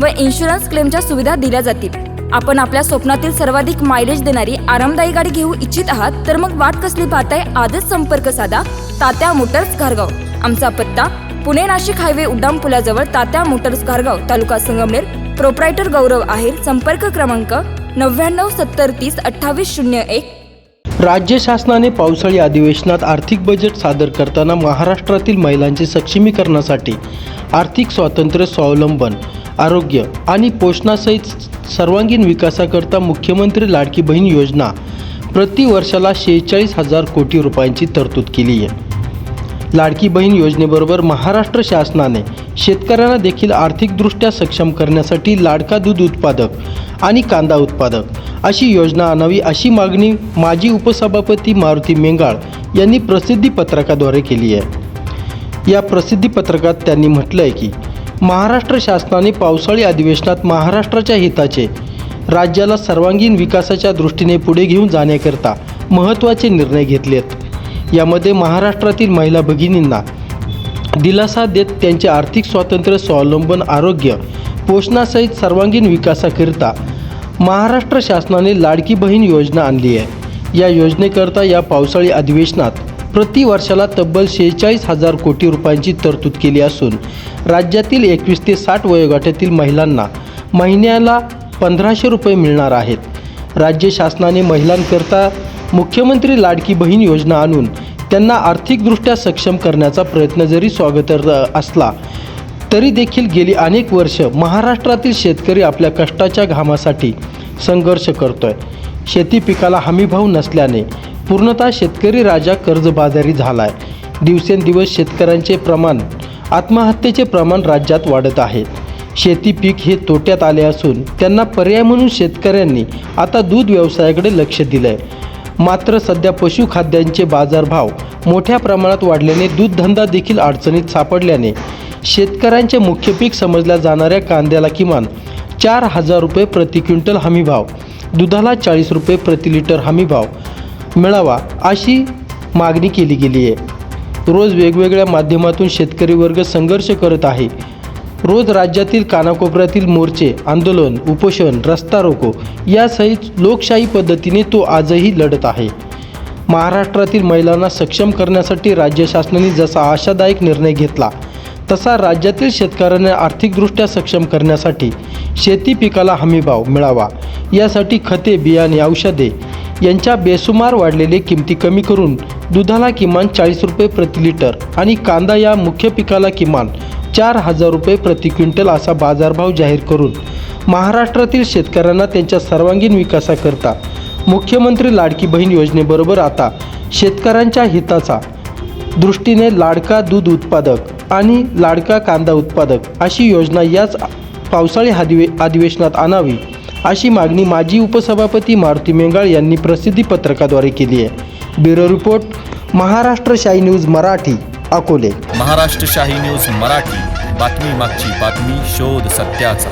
व इन्शुरन्स क्लेमच्या सुविधा दिल्या जातील. आपण आपल्या स्वप्नातील सर्वाधिक मायलेज देणारी आरामदायी गाडी घेऊ इच्छित आहात तर मग वाट कसली पाहताय आजच संपर्क साधा तात्या मोटर्स घारगाव. आमचा पत्ता पुणे नाशिक हायवे उड्डाण पुलाजवळ तात्या मोटर्स घारगाव तालुका संगमनेर. प्रोप्रायटर गौरव आहेर संपर्क क्रमांक नव्याण्णव सत्तर तीस अठ्ठावीस शून्य एक. राज्य शासनाने पावसाळी अधिवेशनात आर्थिक बजेट सादर करताना महाराष्ट्रातील महिलांचे सक्षमीकरणासाठी आर्थिक स्वातंत्र्य स्वावलंबन आरोग्य आणि पोषणासहित सर्वांगीण विकासाकरता मुख्यमंत्री लाडकी बहीण योजना प्रतिवर्षाला शेहेचाळीस हजार कोटी रुपयांची तरतूद केली आहे. लाडकी बहीण योजनेबरोबर महाराष्ट्र शासनाने शेतकऱ्यांना देखील आर्थिकदृष्ट्या सक्षम करण्यासाठी लाडका दूध उत्पादक आणि कांदा उत्पादक अशी योजना आणावी अशी मागणी माजी उपसभापती मारुती मेंगाळ यांनी प्रसिद्धी पत्रकाद्वारे केली आहे. या प्रसिद्धी पत्रकात त्यांनी म्हटलं आहे की महाराष्ट्र शासनाने पावसाळी अधिवेशनात महाराष्ट्राच्या हिताचे राज्याला सर्वांगीण विकासाच्या दृष्टीने पुढे घेऊन जाण्याकरता महत्त्वाचे निर्णय घेतलेत. यामध्ये महाराष्ट्रातील महिला भगिनींना दिलासा देत त्यांचे आर्थिक स्वातंत्र्य स्वावलंबन आरोग्य पोषणासहित सर्वांगीण विकासाकरिता महाराष्ट्र शासनाने लाडकी बहीण योजना आणली आहे. या योजनेकरता या पावसाळी अधिवेशनात प्रति वर्षाला तब्बल शेहेचाळीस हजार कोटी रुपयांची तरतूद केली असून राज्यातील एकवीस ते साठ वयोगटातील महिलांना महिन्याला पंधराशे रुपये मिळणार आहेत. राज्य शासनाने महिलांकरता मुख्यमंत्री लाडकी बहीण योजना आणून त्यांना आर्थिकदृष्ट्या सक्षम करण्याचा प्रयत्न जरी स्वागत असला तरी देखील गेली अनेक वर्ष महाराष्ट्रातील शेतकरी आपल्या कष्टाच्या घामासाठी संघर्ष करतोय. शेती पिकाला हमीभाव नसल्याने पूर्णतः शेतकरी राजा कर्जबाजारी झालाय. दिवसेंदिवस शेतकऱ्यांचे प्रमाण आत्महत्येचे प्रमाण राज्यात वाढत आहे. शेती पीक हे तोट्यात आले असून त्यांना पर्याय म्हणून शेतकऱ्यांनी आता दूध व्यवसायाकडे लक्ष दिलं आहे मात्र सध्या पशुखाद्यांचे बाजारभाव मोठ्या प्रमाणात वाढल्याने दूधधंदा देखील अडचणीत सापडल्याने शेतकऱ्यांचे मुख्य पीक समजल्या जाणाऱ्या कांद्याला किमान चार हजार रुपये प्रति क्विंटल हमीभाव दुधाला चाळीस रुपये प्रति लिटर हमीभाव मिळावा अशी मागणी केली गेली आहे. रोज वेगवेगळ्या माध्यमातून शेतकरी वर्ग संघर्ष करत आहे. रोज राज्यातील कानाकोपऱ्यातील मोर्चे आंदोलन उपोषण रस्ता रोको यासहित लोकशाही पद्धतीने तो आजही लढत आहे. महाराष्ट्रातील महिलांना सक्षम करण्यासाठी राज्य शासनाने जसा आशादायक निर्णय घेतला तसा राज्यातील शेतकऱ्यांना आर्थिकदृष्ट्या सक्षम करण्यासाठी शेती पिकाला हमीभाव मिळावा. यासाठी खते बियाणे औषधे यांच्या बेसुमार वाढलेले किमती कमी करून दुधाला किमान चाळीस रुपये प्रति लिटर आणि कांदा या मुख्य पिकाला किमान चार हजार रुपये प्रति क्विंटल असा बाजारभाव जाहीर करून महाराष्ट्रातील शेतकऱ्यांना त्यांच्या सर्वांगीण विकासाकरता मुख्यमंत्री लाडकी बहीण योजनेबरोबर आता शेतकऱ्यांच्या हिताचा दृष्टीने लाडका दूध उत्पादक आणि लाडका कांदा उत्पादक अशी योजना याच पावसाळी अधिवे अधिवेशनात आणावी अशी मागणी माजी उपसभापती मारुती मेंगाळ यांनी प्रसिद्धी पत्रकाद्वारे केली आहे. ब्युरो रिपोर्ट महाराष्ट्र शाही न्यूज मराठी अकोले. महाराष्ट्र शाही न्यूज मराठी. बातमी मागची बातमी शोध सत्याचा.